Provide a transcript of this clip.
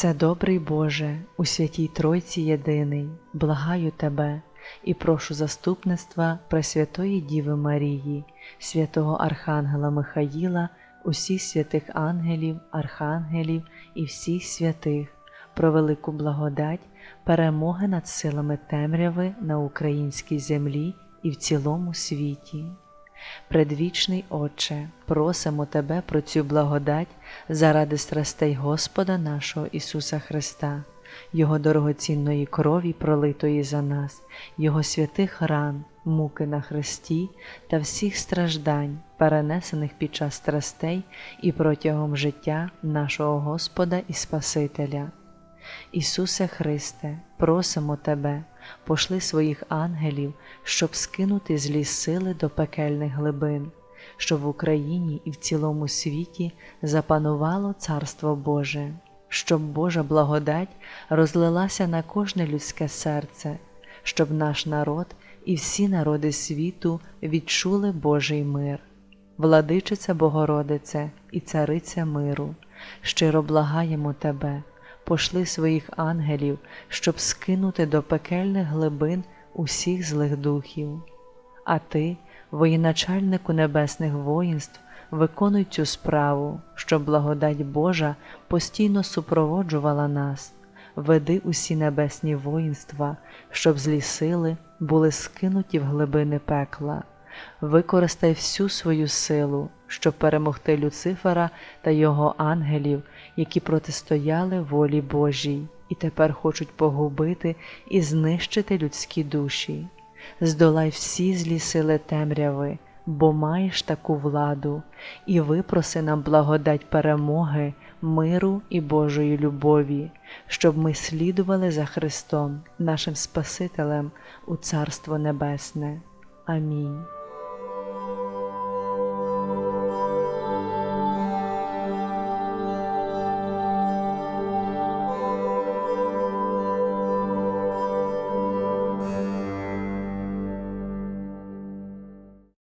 Вседобрий Боже, у святій Тройці єдиний, благаю Тебе і прошу заступництва Пресвятої Діви Марії, святого Архангела Михаїла, усіх святих ангелів, архангелів і всіх святих, про велику благодать, перемоги над силами темряви на українській землі і в цілому світі. Предвічний Отче, просимо Тебе про цю благодать заради страстей Господа нашого Ісуса Христа, Його дорогоцінної крові, пролитої за нас, Його святих ран, муки на Христі та всіх страждань, перенесених під час страстей і протягом життя нашого Господа і Спасителя. Ісусе Христе, просимо Тебе, пошли своїх ангелів, щоб скинути злі сили до пекельних глибин, щоб в Україні і в цілому світі запанувало Царство Боже, щоб Божа благодать розлилася на кожне людське серце, щоб наш народ і всі народи світу відчули Божий мир. Владичиця Богородице і Цариця миру, щиро благаємо Тебе пошли своїх ангелів, щоб скинути до пекельних глибин усіх злих духів. А ти, воєначальнику небесних воїнств, виконуй цю справу, щоб благодать Божа постійно супроводжувала нас, веди усі небесні воїнства, щоб злі сили були скинуті в глибини пекла. Використай всю свою силу, щоб перемогти Люцифера та його ангелів, які протистояли волі Божій і тепер хочуть погубити і знищити людські душі. Здолай всі злі сили темряви, бо маєш таку владу, і випроси нам благодать перемоги, миру і Божої любові, щоб ми слідували за Христом, нашим Спасителем у Царство Небесне. Амінь.